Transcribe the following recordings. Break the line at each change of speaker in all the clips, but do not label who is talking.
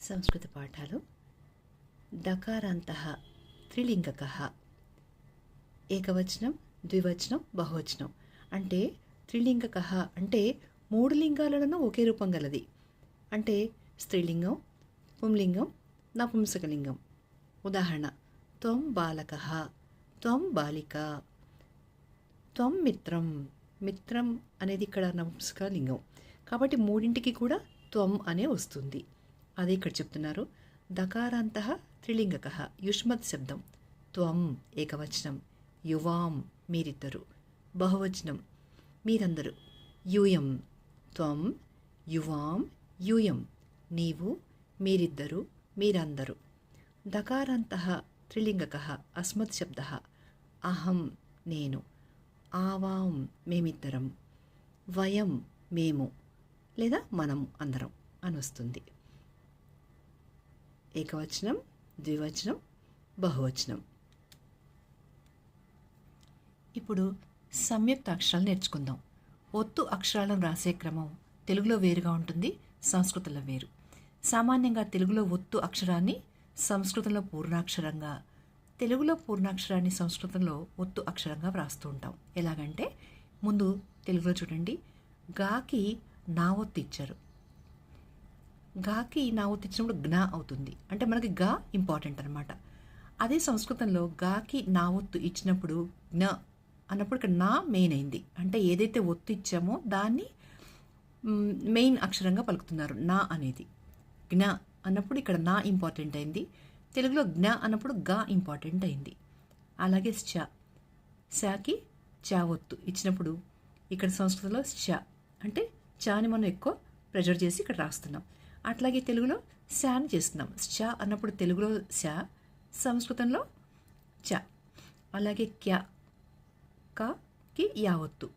సంస్కృత పాఠాలు. దకారాంత త్రిలింగక. ఏకవచనం ద్వివచనం బహువచనం. అంటే త్రిలింగక అంటే మూడు లింగాలను ఒకే రూపం గలది. అంటే స్త్రీలింగం పుంలింగం నపుంసకలింగం. ఉదాహరణ త్వం బాలక త్వం బాలిక త్వం మిత్రం. మిత్రం అనేది ఇక్కడ నపుంసకలింగం. కాబట్టి మూడింటికి కూడా త్వం అనే వస్తుంది. అదే ఇక్కడ చెప్తున్నారు. దకారాంత త్రిలింగక యుష్మత్ శబ్దం. త్వం ఏకవచనం. యువాం మీరిద్దరు. బహువచనం. మీరందరూ. యూయం. త్వం యువాం యూయం. నీవు మీరిద్దరు మీరందరూ. దకారాంత త్రిలింగక అస్మత్ శబ్ద. అహం నేను. ఆవాం మేమిద్దరం. వయం మేము. లేదా మనం అందరం అని వస్తుంది. ఏకవచనం ద్వివచనం బహువచనం. ఇప్పుడు సంయుక్త అక్షరాలు నేర్చుకుందాం. ఒత్తు అక్షరాలను రాసే క్రమం తెలుగులో వేరుగా ఉంటుంది సంస్కృతంలో వేరు. సామాన్యంగా తెలుగులో ఒత్తు అక్షరాన్ని సంస్కృతంలో పూర్ణాక్షరంగా తెలుగులో పూర్ణాక్షరాన్ని సంస్కృతంలో ఒత్తు అక్షరంగా వ్రాస్తూ ఉంటాం. ఎలాగంటే ముందు తెలుగులో చూడండి గాకి నా ఒత్తు ఇచ్చారు. గాకి నా ఒత్తు ఇచ్చినప్పుడు అవుతుంది. అంటే మనకి గా ఇంపార్టెంట్ అనమాట అదే సంస్కృతంలో గాకి నా ఒత్తు ఇచ్చినప్పుడు జ్ఞ అన్నప్పుడు ఇక్కడ నా మెయిన్ అయింది. అంటే ఏదైతే ఒత్తు ఇచ్చామో దాన్ని మెయిన్ అక్షరంగా పలుకుతున్నారు. నా అనేది. జ్ఞ అన్నప్పుడు ఇక్కడ నా ఇంపార్టెంట్ అయింది. తెలుగులో జ్ఞ అన్నప్పుడు గా ఇంపార్టెంట్ అయింది. అలాగే శ. శాకి చా ఒత్తు ఇచ్చినప్పుడు ఇక్కడ సంస్కృతంలో శ. అంటే చాని మనం ఎక్కువ ప్రెజర్ చేసి ఇక్కడ రాస్తున్నాం. అట్లాగే తెలుగులో శాన్ చేస్తున్నాం. శ అన్నప్పుడు తెలుగులో శా సంస్కృతంలో చ. అలాగే క్యా కాకి యావత్తు.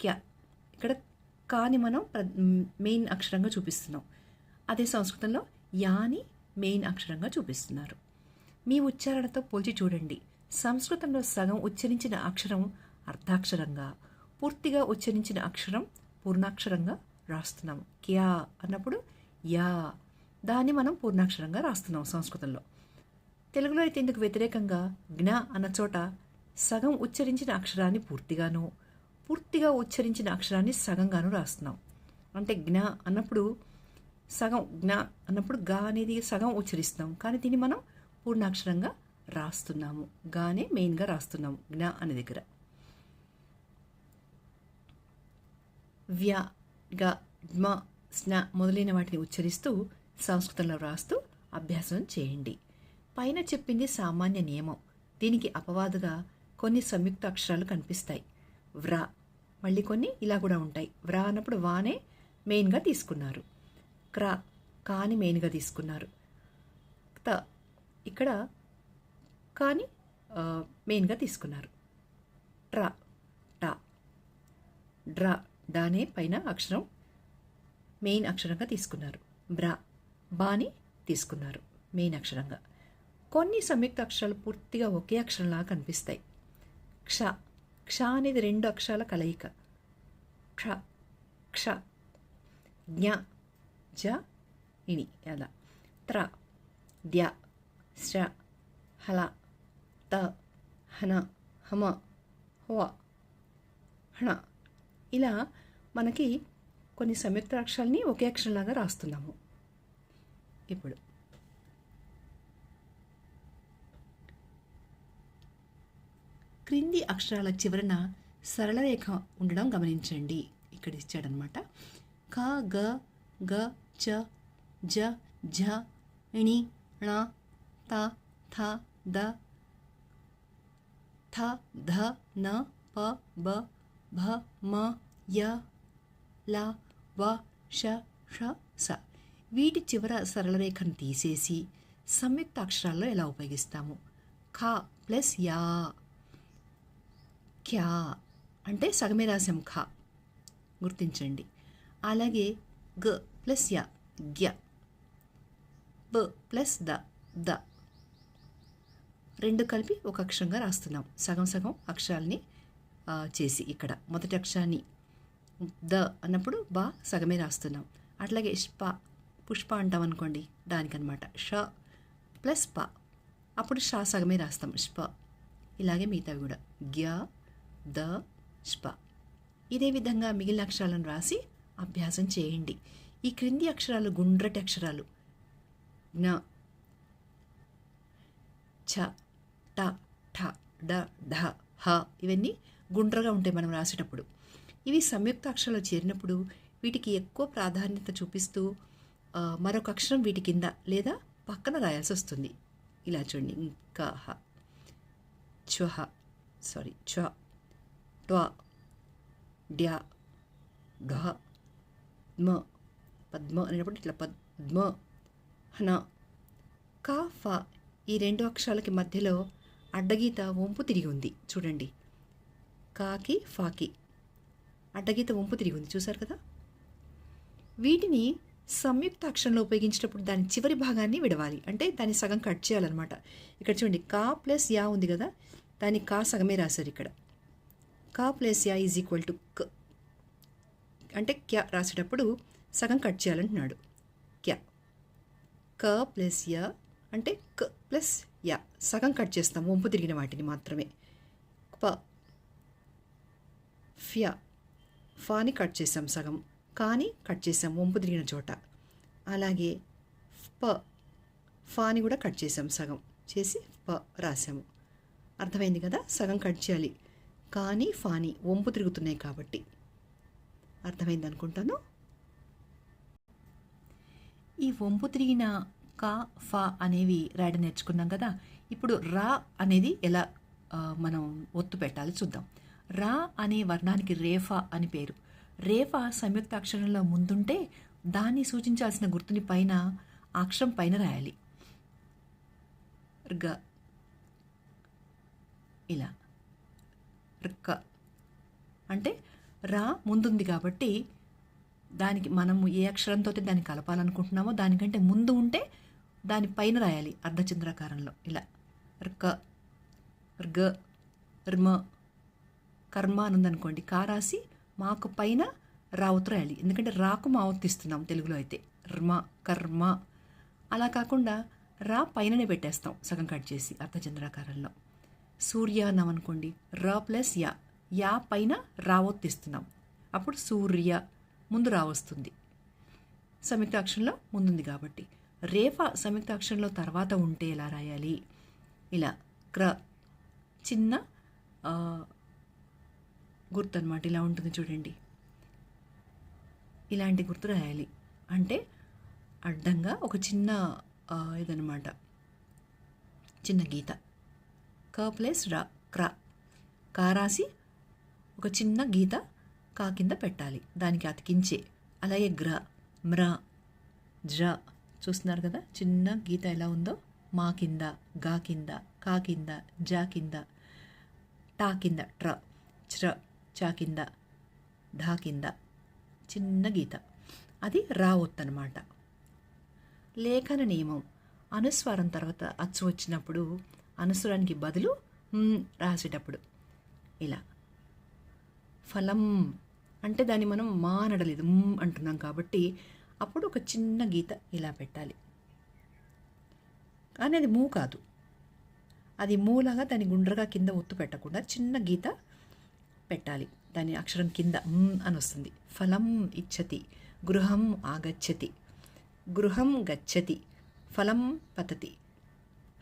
క్యా. ఇక్కడ కాని మనం ప్ర- మెయిన్ అక్షరంగా చూపిస్తున్నాం. అదే సంస్కృతంలో యాని మెయిన్ అక్షరంగా చూపిస్తున్నారు. మీ ఉచ్చారణతో పోల్చి చూడండి. సంస్కృతంలో సగం ఉచ్చరించిన అక్షరం అర్ధాక్షరంగా పూర్తిగా ఉచ్చరించిన అక్షరం పూర్ణాక్షరంగా రాస్తున్నాం. క్యా అన్నప్పుడు యా. దాన్ని మనం పూర్ణాక్షరంగా రాస్తున్నాం సంస్కృతంలో. తెలుగులో అయితే ఇందుకు వ్యతిరేకంగా జ్ఞ అన్న చోట సగం ఉచ్చరించిన అక్షరాన్ని పూర్తిగాను పూర్తిగా ఉచ్చరించిన అక్షరాన్ని సగంగాను రాస్తున్నాం. అంటే జ్ఞ అన్నప్పుడు సగం జ్ఞ అన్నప్పుడు గా అనేది సగం ఉచ్చరిస్తున్నాం. కానీ దీన్ని మనం పూర్ణాక్షరంగా రాస్తున్నాము. గానే మెయిన్గా రాస్తున్నాము జ్ఞ అనే దగ్గర. వ్య గ స్న మొదలైన వాటిని ఉచ్చరిస్తూ సంస్కృతంలో రాస్తూ అభ్యాసం చేయండి. పైన చెప్పింది సామాన్య నియమం. దీనికి అపవాదుగా కొన్ని సంయుక్త అక్షరాలు కనిపిస్తాయి. వ్రా. మళ్ళీ కొన్ని ఇలా కూడా ఉంటాయి. వ్రా అన్నప్పుడు వానే మెయిన్గా తీసుకున్నారు. క్ర. కాని మెయిన్గా తీసుకున్నారు. త. ఇక్కడ కాని మెయిన్గా తీసుకున్నారు. ట్ర. టా. డ్రా. డానే పైన అక్షరం మెయిన్ అక్షరంగా తీసుకున్నారు. బ్రా బాని తీసుకున్నారు మెయిన్ అక్షరంగా. కొన్ని సంయుక్త అక్షరాలు పూర్తిగా ఒకే అక్షరంలా కనిపిస్తాయి. క్ష క్ష అనేది రెండు అక్షరాల కలయిక. క్ష క్ష జ్ఞ జ ఇని అలా. త్ర ద్య శ్ర హల త హన హమ హ హణ. ఇలా మనకి కొన్ని సంయుక్త అక్షరాలని ఒకే అక్షరంలాగా రాస్తున్నాము. ఇప్పుడు. క్రింది అక్షరాల చివరన సరళ రేఖ ఉండడం గమనించండి. ఇక్కడ ఇచ్చాడనమాట. క గ గ చ జ ఝ ణి ణ త థ ద థ ధ న ప బ భ మ య ల వ ష ష స. వీటి చివర సరళరేఖను తీసేసి సంయుక్త అక్షరాల్లో ఎలా ఉపయోగిస్తాము? ఖ ప్లస్ యా. క్యా అంటే సగమే రాసాం ఖ గుర్తించండి. అలాగే గ ప్లస్ యా గ్య. బ ప్లస్ ద ద. రెండు కలిపి ఒక అక్షరంగా రాస్తున్నాం. సగం సగం అక్షరాల్ని చేసి ఇక్కడ. మొదటి అక్షరాన్ని ద అన్నప్పుడు బా సగమే రాస్తున్నాం. అట్లాగే ప పుష్ప అంటాం అనుకోండి దానికనమాట. ష ప్లస్ ప. అప్పుడు షా సగమే రాస్తాం ష్ప ఇలాగే మిగతావి కూడా. గ్య ద ష్ప ఇదే విధంగా మిగిలిన అక్షరాలను రాసి అభ్యాసం చేయండి. ఈ క్రింది అక్షరాలు గుండ్రటి అక్షరాలు. జ్ఞ ఛ ట ఠ డ ఢ హ ఇవన్నీ గుండ్రగా ఉంటాయి మనం రాసేటప్పుడు. ఇవి సంయుక్త అక్షరాలు చేరినప్పుడు వీటికి ఎక్కువ ప్రాధాన్యత చూపిస్తూ మరొక అక్షరం వీటి కింద లేదా పక్కన రాయాల్సి వస్తుంది. ఇలా చూడండి. ఇంకా హ చ్వహ సారీ చ్వ ట్వ డ్యా ఢ మ పద్మ అనేటప్పుడు ఇట్లా పద్మ హన కా ఫ ఈ రెండు అక్షరాలకి మధ్యలో అడ్డగీత వంపు తిరిగి ఉంది. చూడండి. కాకి ఫాకి. అడ్డగీత వంపు తిరిగి ఉంది. చూశారు కదా? వీటిని సంయుక్త అక్షరంలో ఉపయోగించేటప్పుడు దాని చివరి భాగాన్ని విడవాలి. అంటే దాన్ని సగం కట్ చేయాలన్నమాట. ఇక్కడ చూడండి కా ప్లస్ యా ఉంది కదా? దాన్ని కా సగమే రాశారు ఇక్కడ. కా ప్లస్ యా ఈజ్ ఈక్వల్ టు క. అంటే క్యా రాసేటప్పుడు సగం కట్ చేయాలంటున్నాడు. క్యా. క ప్లస్ య అంటే క ప్లస్ యా. సగం కట్ చేస్తాం. వంపు తిరిగిన వాటిని మాత్రమే. ప. ఫ్యా. ఫాని కట్ చేసాం సగం. కాని కట్ చేసాం వంపు తిరిగిన చోట. అలాగే ప ఫాని కూడా కట్ చేసాం సగం. చేసి ప రాసాము అర్థమైంది కదా? సగం కట్ చేయాలి. కానీ ఫాని వంపు తిరుగుతున్నాయి కాబట్టి. అర్థమైంది అనుకుంటాను? ఈ వంపు తిరిగిన క ఫ అనేవి రాయడం నేర్చుకున్నాం కదా? ఇప్పుడు రా అనేది ఎలా మనం ఒత్తు పెట్టాలి చూద్దాం. రా అనే వర్ణానికి రేఫా అని పేరు. రేఫా సంయుక్త అక్షరంలో ముందుంటే దాన్ని సూచించాల్సిన గుర్తుని పైన అక్షరం పైన రాయాలి. ర్గ. ఇలా. ర్క. అంటే రా ముందుంది కాబట్టి దానికి మనము ఏ అక్షరంతో దాన్ని కలపాలనుకుంటున్నామో దానికంటే ముందు ఉంటే దాని పైన రాయాలి అర్ధచంద్రాకారంలో. ఇలా. ర్క. ర్గ. ర్మ. కర్మ అని ఉందనుకోండి కా రాసి మాకు పైన రావుతు రాయాలి. ఎందుకంటే రాకు మావత్తిస్తున్నాం తెలుగులో అయితే. ర్మ కర్మ. అలా కాకుండా రా పైననే పెట్టేస్తాం సగం కట్ చేసి అర్ధచంద్రాకారంలో. సూర్య అనుకోండి. ర ప్లస్ యా. యా పైన రావొత్తిస్తున్నాం అప్పుడు సూర్య ముందు రావస్తుంది సంయుక్తాక్షరంలో ముందుంది కాబట్టి. రేఫ సంయుక్తాక్షరంలో తర్వాత ఉంటే ఎలా రాయాలి? ఇలా క్ర చిన్న గుర్తు అనమాట ఇలా ఉంటుంది చూడండి. ఇలాంటి గుర్తు రాయాలి. అంటే అడ్డంగా ఒక చిన్న ఇదనమాట చిన్న గీత. క ప్లస్ రా క్ర. కా రాసి ఒక చిన్న గీత కా కింద పెట్టాలి. దానికి అతికించే. అలాగే గ్ర మ్ర జ్ర చూస్తున్నారు కదా? చిన్న గీత ఎలా ఉందో? మా కింద గా కింద కా కింద జా కింద టా కింద ట్ర. చ్ర. చా కింద కింద చిన్న గీత అది రావొత్తనమాట లేఖన నియమం అనుస్వారం తర్వాత అచ్చు వచ్చినప్పుడు అనుస్వరానికి బదులు రాసేటప్పుడు ఇలా ఫలం అంటే దాన్ని మనం మానడలేదు అంటున్నాం కాబట్టి అప్పుడు ఒక చిన్న గీత ఇలా పెట్టాలి కానీ అది మూ కాదు అది మూలాగా దాని గుండ్రగా కింద ఒత్తు పెట్టకుండా చిన్న గీత పెట్టాలి. దాని అక్షరం కింద అని వస్తుంది. ఫలం ఇచ్చతి గృహం ఆగచ్చతి గృహం గచ్చతి ఫలం పతతి.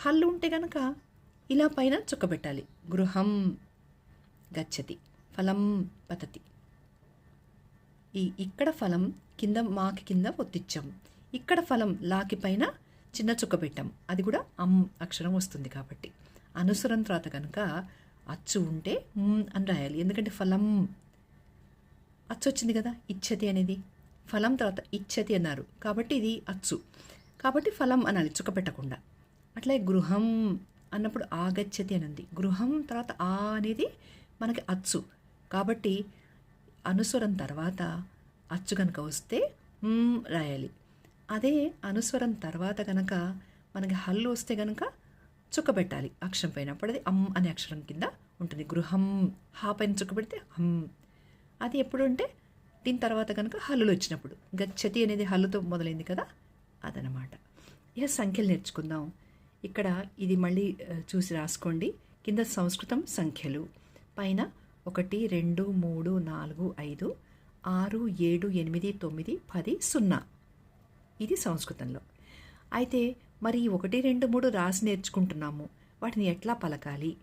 హల్లు ఉంటే గనక ఇలా పైన చుక్క పెట్టాలి. గృహం గచ్చతి ఫలం పతతి. ఈ ఇక్కడ ఫలం కింద మాకి కింద ఒత్తిచ్చాం. ఇక్కడ ఫలం లాకి పైన చిన్న చుక్క పెట్టాం. అది కూడా అమ్ అక్షరం వస్తుంది కాబట్టి. అనుసరం తర్వాత కనుక అచ్చు ఉంటే అని రాయాలి. ఎందుకంటే ఫలం అచ్చు వచ్చింది కదా ఇచ్చతి అనేది. ఫలం తర్వాత ఇచ్చతి అన్నారు. కాబట్టి ఇది అచ్చు. కాబట్టి ఫలం అనాలి చుక్క పెట్టకుండా. అట్లే గృహం అన్నప్పుడు ఆగచ్చతి అని ఉంది. గృహం తర్వాత ఆ అనేది మనకి అచ్చు. కాబట్టి అనుస్వరం తర్వాత అచ్చు కనుక వస్తే రాయాలి. అదే అనుస్వరం తర్వాత కనుక మనకి హల్లు వస్తే కనుక చుక్క పెట్టాలి అక్షరం పైన అప్పుడు అది అమ్ అనే అక్షరం కింద ఉంటుంది. గృహం. హా పైన చుక్కబెడితే హమ్. అది ఎప్పుడు అంటే దీని తర్వాత కనుక హల్లులు వచ్చినప్పుడు. గచ్చతి అనేది హల్లుతో మొదలైంది కదా అదనమాట ఇక సంఖ్యలు నేర్చుకుందాం. ఇక్కడ ఇది మళ్ళీ చూసి రాసుకోండి. కింద సంస్కృతం సంఖ్యలు. పైన ఒకటి రెండు మూడు నాలుగు ఐదు ఆరు ఏడు ఎనిమిది తొమ్మిది పది సున్నా. ఇది సంస్కృతంలో. అయితే మరి ఒకటి రెండు మూడు రాసి నేర్చుకుంటున్నాము. వాటిని ఎట్లా పలకాలి?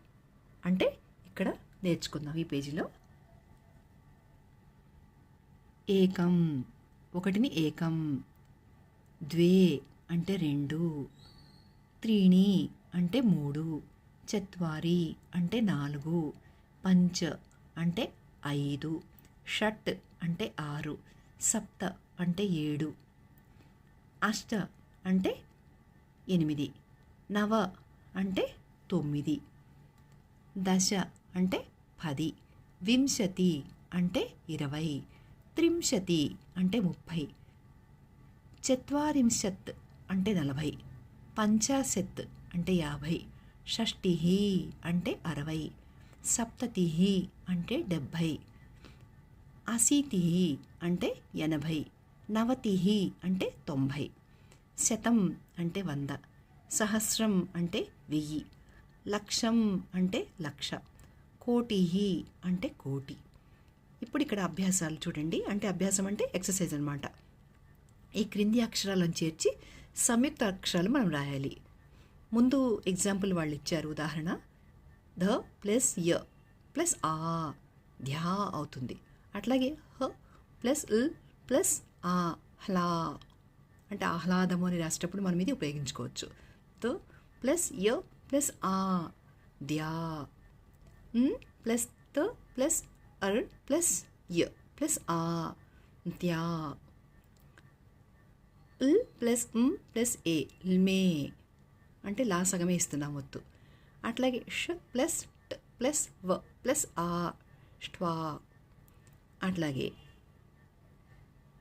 అంటే ఇక్కడ నేర్చుకుందాం ఈ పేజీలో. ఏకం ఒకటిని ఏకం ద్వే అంటే రెండు త్రీణి అంటే మూడు చత్వారి అంటే నాలుగు పంచ అంటే ఐదు షట్ అంటే ఆరు సప్త అంటే ఏడు అష్ట అంటే ఎనిమిది. నవ అంటే తొమ్మిది. దశ అంటే పది. వింశతి అంటే ఇరవై. త్రింశతి అంటే ముప్పై. చత్వారింశత్ అంటే నలభై. పంచాశత్ అంటే యాభై. షష్ఠి అంటే అరవై. సప్తతి అంటే డెబ్భై. అశీతి అంటే ఎనభై. నవతి అంటే తొంభై. శతం అంటే వంద సహస్రం అంటే వెయ్యి లక్షం అంటే లక్ష కోటి అంటే కోటి. ఇప్పుడు ఇక్కడ అభ్యాసాలు చూడండి. అంటే అభ్యాసం అంటే ఎక్సర్సైజ్ అనమాట ఈ క్రింది అక్షరాలను చేర్చి సంయుక్త అక్షరాలు మనం రాయాలి. ముందు ఎగ్జాంపుల్ వాళ్ళు ఇచ్చారు. ఉదాహరణ ధ ప్లస్ య ప్లస్ ఆ ధ్యా అవుతుంది. అట్లాగే హ ప్లస్ ల్ ప్లస్ ఆ హ్లా అంటే ఆహ్లాదము అని రాసేటప్పుడు మనం ఇది ఉపయోగించుకోవచ్చు. తో ప్లస్ య ప్లస్ ఆ ధ్యా. ప్లస్ త ప్లస్ అర్ ప్లస్ య ప్లస్ ఆ ధ్యా. ల్ ప్లస్ ప్లస్ ఏ ల్మే అంటే లా సగమే ఇస్తున్నాం వద్దు అట్లాగే ష్ ప్లస్ ట్ ప్లస్ వ ప్లస్ ఆ ష్వా అట్లాగే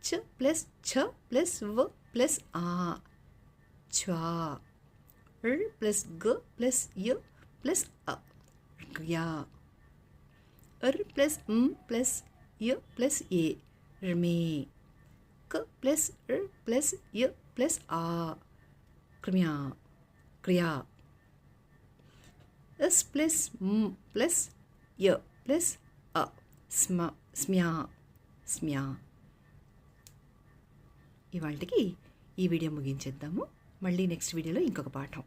చ ప్లస్ ఛ ప్లస్ వ ಪ್ಲಸ್ ಆ ಛ್ವ ಳ್ ಪ್ಲಸ್ ಗ ಪ್ಲಸ್ ಯ ಪ್ಲಸ್ ಅ ಯಾ ಅರ್ ಪ್ಲಸ್ ಮ್ ಪ್ಲಸ್ ಯ ಪ್ಲಸ್ ಎ ರಮೇ ಕ ಪ್ಲಸ್ ಳ್ ಪ್ಲಸ್ ಯ ಪ್ಲಸ್ ಆ ಕ್ರಿಯಾ ಕ್ರಿಯಾ ಎಸ್ ಪ್ಲಸ್ ಮ್ ಪ್ಲಸ್ ಯ ಪ್ಲಸ್ ಅ ಸ್ಮ స్మ్యా స్మ్యా ఇవాళకి ఈ వీడియో ముగించేద్దాము. మళ్ళీ నెక్స్ట్ వీడియోలో ఇంకొక పాఠం.